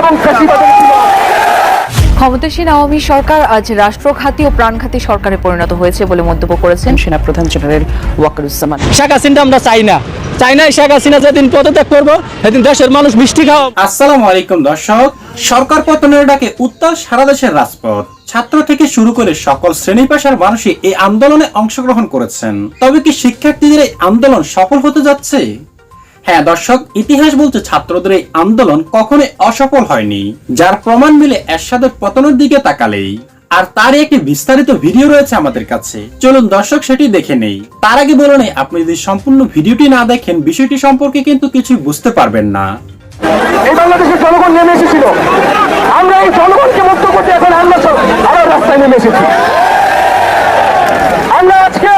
এবং ক্ষমতাসীন আওয়ামী সরকার আজ রাষ্ট্রঘাতী ও প্রাণঘাতী সরকারে পরিণত হয়েছে বলে মন্তব্য করেছেন সেনাপ্রধান জেনারেল ওয়াকারুজ্জামান। শেখ হাসিনা আমরা চাই না। চাই না শেখ হাসিনা যেদিন পদত্যাগ করব সেদিন দেশের মানুষ মিষ্টি খাওয়া আসসালামু আলাইকুম দর্শক সরকার পতনের ডাকে উত্তাল সারা দেশের রাজপথ। ছাত্র থেকে শুরু করে সকল শ্রেণি পেশার মানুষই এই আন্দোলনে অংশগ্রহণ করেছেন। তবে কি শিক্ষার্থীদের এই আন্দোলন সফল হতে যাচ্ছে? হ্যাঁ দর্শক, ইতিহাস বলছে ছাত্রদের এই আন্দোলন কখনোই অসফল হয়নি, যার প্রমাণ মিলে এরশাদের পতনের দিকে তাকালেই। আর তার একটি বিস্তারিত ভিডিও রয়েছে আমাদের কাছে। চলুন দর্শক, সেটি দেখে নেই। তার আগে বলে নেই, আপনি যদি সম্পূর্ণ ভিডিওটি না দেখেন, বিষয়টি সম্পর্কে কিন্তু কিছুই বুঝতে পারবেন না। আমরা আজকে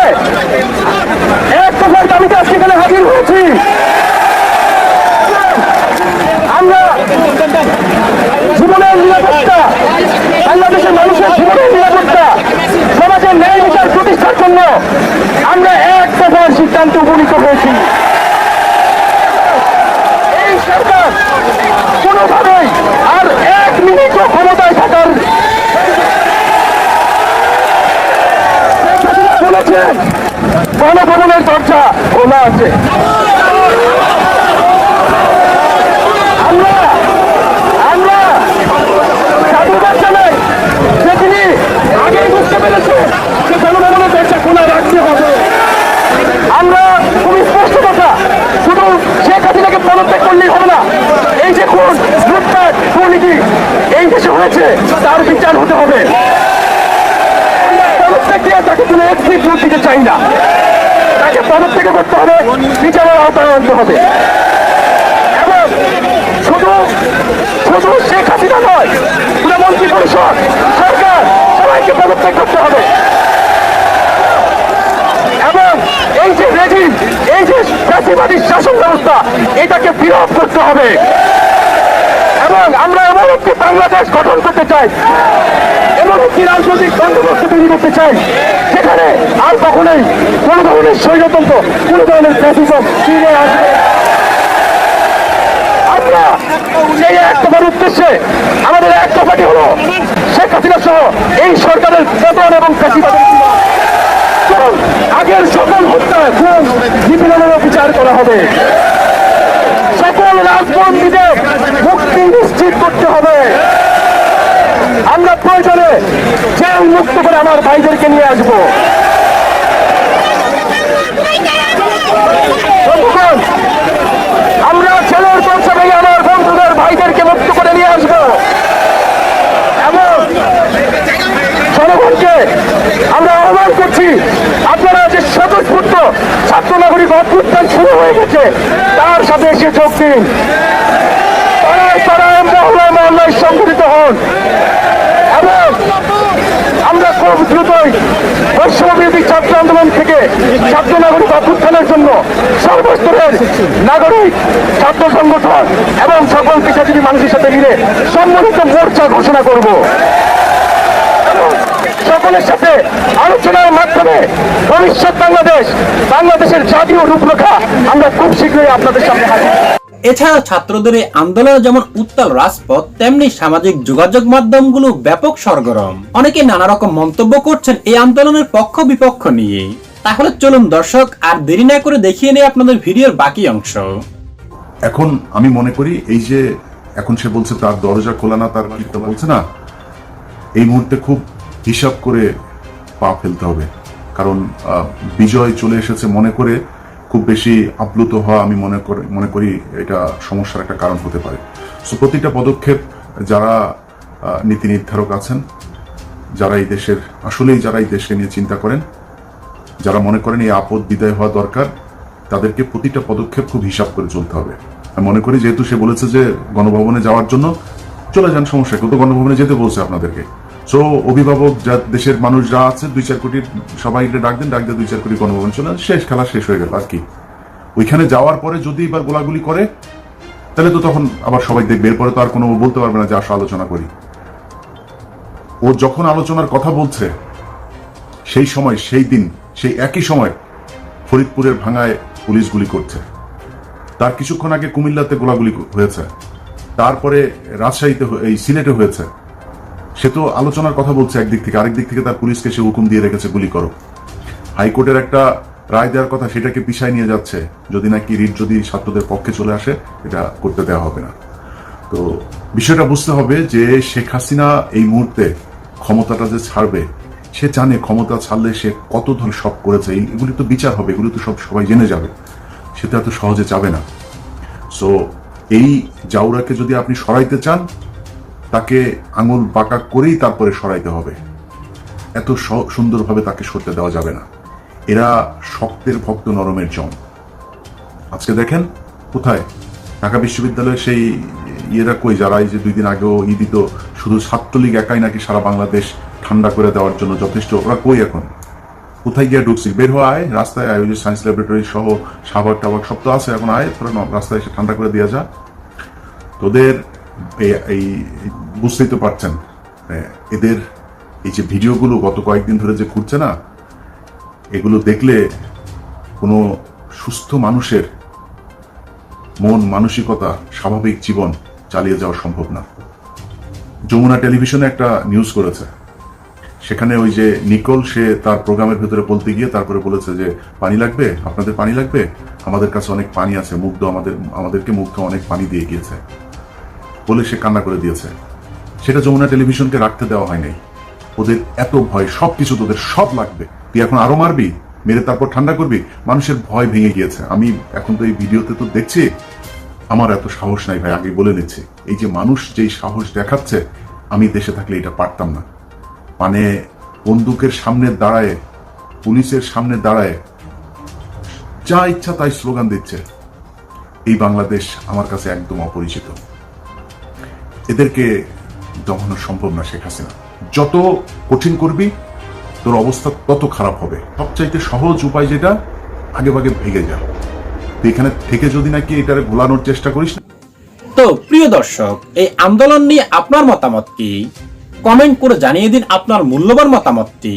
এক দফার দাবিতে আজকে এখানে হাজির হয়েছি আমরা জীবনের নিরাপত্তা বাংলাদেশের মানুষের জীবনের নিরাপত্তা সমাজের ন্যায় বিচার প্রতিষ্ঠার জন্য আমরা এক দফার সিদ্ধান্তে উপনীত হয়েছি। এই সরকার কোনোভাবেই আর এক মিনিটও ক্ষমতায় থাকার বলেছেন গণভবনের দরজা খোলা আছে। আমরা সাধুবাদ জানাই যে তিনি আগেই বুঝতে পেরেছেন যে গণভবনের দরজা খোলা রাখতে হবে আমরা খুবই স্পষ্ট কথা শুধু শেখ হাসিনাকে পদত্যাগ করলেই হবে না এই যে খুন লুটপাট দুর্নীতি এই দেশে হয়েছে তার বিচার হতে হবে আমরা পদত্যাগ দিয়ে তাকে কোনো একটি ভোট দিতে চাই না। তাকে পদত্যাগ করতে হবে, বিচারের আওতায় আনতে হবে। এবং শুধু শুধু শেখ হাসিনা নয় পুরো মন্ত্রী পরিষদ, সরকার, সবাইকে পদত্যাগ করতে হবে। এবং এই যে রেজিম এই যে ফ্যাসিবাদী শাসন ব্যবস্থা, এটাকে বিরোধ করতে হবে। এবং আমরা এমন একটি বাংলাদেশ গঠন করতে চাই একটি রাজনৈতিক বন্দোবস্ত তৈরি করতে চাই। যেখানে আর কখনোই কোনো ধরনের স্বৈরতন্ত্র, কোনো ধরনের ফ্যাসিজম ফিরে আসবে আমরা সেই এক উদ্দেশ্যে আমাদের এক শেখ হাসিনা সহ এই সরকারের পতন এবং আগের সকল হত্যা খুন নিপীড়নেরও বিচার করা হবে। সকল রাজবন্দীদের মুক্তি নিশ্চিত করতে হবে আমরা প্রয়োজনে জেল মুক্ত করে আমার ভাইদেরকে নিয়ে আসব। আমরা ছেলের পৌঁছে ভেঙে আমার বন্ধুদের ভাইদেরকে মুক্ত করে নিয়ে আসব। এবং জনগণকে আমরা আহ্বান করছি, আপনারা যে স্বতঃস্ফূর্ত ছাত্র নাগরিক অভ্যুত্থান শুরু হয়ে গেছে, তার সাথে এসে যোগ দিন। পাড়ায় পাড়ায় মহল্লায় মহল্লায় সংগঠিত হন। আমরা খুব দ্রুতই বৈষম্যবিরোধী ছাত্র আন্দোলন থেকে ছাত্র নাগরিক অভ্যুত্থানের জন্য সর্বস্তরের নাগরিক, ছাত্র সংগঠন এবং সকল পেশাজীবী মানুষের সাথে মিলে সম্মিলিত মোর্চা ঘোষণা করব। সকলের সাথে আলোচনার মাধ্যমে ভবিষ্যৎ বাংলাদেশ, বাংলাদেশের জাতীয় রূপরেখা আমরা খুব শীঘ্রই আপনাদের সামনে হাজির এছাড়া ছাত্রদের এই আন্দোলনে যেমন উত্তাল রাজপথ, তেমনি সামাজিক যোগাযোগ মাধ্যমগুলো ব্যাপক সরগরম। অনেকে নানা রকম মন্তব্য করছেন এই আন্দোলনের পক্ষ বিপক্ষ নিয়ে। তাহলে চলুন দর্শক, আর দেরি না করে দেখিয়ে নেই আপনাদের ভিডিওর বাকি অংশ। এখন আমি মনে করি এই যে এখন সে বলছে তার দরজা খোলা না, তার বলছে না, এই মুহূর্তে খুব হিসাব করে পা ফেলতে হবে। কারণ বিজয় চলে এসেছে মনে করে খুব বেশি আপ্লুত হওয়া আমি মনে করি মনে করি এটা সমস্যার একটা কারণ হতে পারে। সো প্রতিটা পদক্ষেপ যারা নীতি নির্ধারক আছেন, যারা এই দেশের, আসলেই যারা এই দেশকে নিয়ে চিন্তা করেন, যারা মনে করেন এই আপদ বিদায় হওয়া দরকার, তাদেরকে প্রতিটা পদক্ষেপ খুব হিসাব করে চলতে হবে। আমি মনে করি যেহেতু সে বলেছে যে গণভবনে যাওয়ার জন্য, চলে যান সমস্যা কেউ তো গণভবনে যেতে বলছে আপনাদেরকে। সো অভিভাবক যা দেশের মানুষ যা আছে, দুই চার কোটি সবাইকে ডাক দেন, ডাক দিয়ে দুই চার কোটি গণভবন চলে শেষ খেলা শেষ হয়ে গেল, আর কি। ওইখানে যাওয়ার পরে যদি এবার গোলাগুলি করে, তাহলে তো তখন আবার সবাই দেখবে। এরপরে তো আর কোনো বলতে পারবে না যে আসো আলোচনা করি। ও যখন আলোচনার কথা বলছে, সেই সময়, সেই দিন, সেই একই সময় ফরিদপুরের ভাঙায় পুলিশ গুলি করছে। তার কিছুক্ষণ আগে কুমিল্লাতে গোলাগুলি হয়েছে। তারপরে রাজশাহীতে এই সিলেটে হয়েছে। সে তো আলোচনার কথা বলছে একদিক থেকে। আরেক দিক থেকে তার পুলিশকে সে হুকুম দিয়ে রেখেছে, গুলি করো। হাইকোর্টের একটা রায় দেওয়ার কথা সেটাকে পিছায় নিয়ে যাচ্ছে। যদি নাকি রিট যদি ছাত্রদের পক্ষে চলে আসে, এটা করতে দেওয়া হবে না। তো বিষয়টা বুঝতে হবে যে শেখ হাসিনা এই মুহূর্তে ক্ষমতাটা যে ছাড়বে, সে জানে ক্ষমতা ছাড়লে সে কত ধর সব করেছে। এগুলি তো বিচার হবে, এগুলি তো সব সবাই জেনে যাবে। সেটা এত সহজে যাবে না। সো এই জাউরাকে যদি আপনি সরাইতে চান তাকে আঙুল বাঁকা করেই তারপরে সরাইতে হবে। এত সুন্দরভাবে তাকে সরতে দেওয়া যাবে না। এরা শক্তের ভক্ত নরমের জম আজকে দেখেন, কোথায়? ঢাকা বিশ্ববিদ্যালয়ে সেই ইয়েরা কই যারা যে দুই দিন আগেও ই দিত, শুধু ছাত্রলীগ একাই নাকি সারা বাংলাদেশ ঠান্ডা করে দেওয়ার জন্য যথেষ্ট, ওরা কই এখন? কোথায় গিয়ে ঢুকছি? বের হওয়া আয়, রাস্তায় আয়, ওই যে সায়েন্স ল্যাবরেটরি সহ সাবাক টাবাক সব তো আছে, এখন আয়, তোরা রাস্তায় এসে ঠান্ডা করে দেওয়া যা। তোদের এই- বুঝতেই তো পারছেন। এদের এই যে ভিডিওগুলো গত কয়েকদিন ধরে যে ঘুরছে না, এগুলো দেখলে কোনো সুস্থ মানুষের মন, মানসিকতা, স্বাভাবিক জীবন চালিয়ে যাওয়া সম্ভব না। যমুনা টেলিভিশনে একটা নিউজ করেছে। সেখানে ওই যে নিকোল, সে তার প্রোগ্রামের ভেতরে বলতে গিয়ে তারপরে বলেছে যে, পানি লাগবে? আপনাদের পানি লাগবে? আমাদের কাছে অনেক পানি আছে। মুগ্ধ আমাদের, আমাদেরকে মুগ্ধ অনেক পানি দিয়ে গিয়েছে। বলে সে কান্না করে দিয়েছে। সেটা যমুনা টেলিভিশনকে রাখতে দেওয়া হয় নাই। ওদের এত ভয় সব কিছু তোদের সব লাগবে। তুই এখন আরও মারবি? মেরে তারপর ঠান্ডা করবি? মানুষের ভয় ভেঙে গিয়েছে। আমি এখন তো এই ভিডিওতে তো দেখছি, আমার এত সাহস নাই ভাই আগে বলে নিচ্ছি। এই যে মানুষ যেই সাহস দেখাচ্ছে, আমি দেশে থাকলে এটা পারতাম না। মানে বন্দুকের সামনে দাঁড়ায়, পুলিশের সামনে দাঁড়ায়, যা ইচ্ছা তাই স্লোগান দিচ্ছে। এই বাংলাদেশ আমার কাছে একদম অপরিচিত। এদেরকে দমানো সম্ভব না শেখ হাসিনা। যত কঠিন করবি, তোর অবস্থা তত খারাপ হবে। সবচাইতে সহজ উপায় যেটা, আগে ভাগে ভেঙে যা। এখানে থেকে যদি নাকি এটারে ঘোলানোর চেষ্টা করিস তো প্রিয় দর্শক, এই আন্দোলন নিয়ে আপনার মতামত কি? কমেন্ট করে জানিয়ে দিন আপনার মূল্যবান মতামতটি।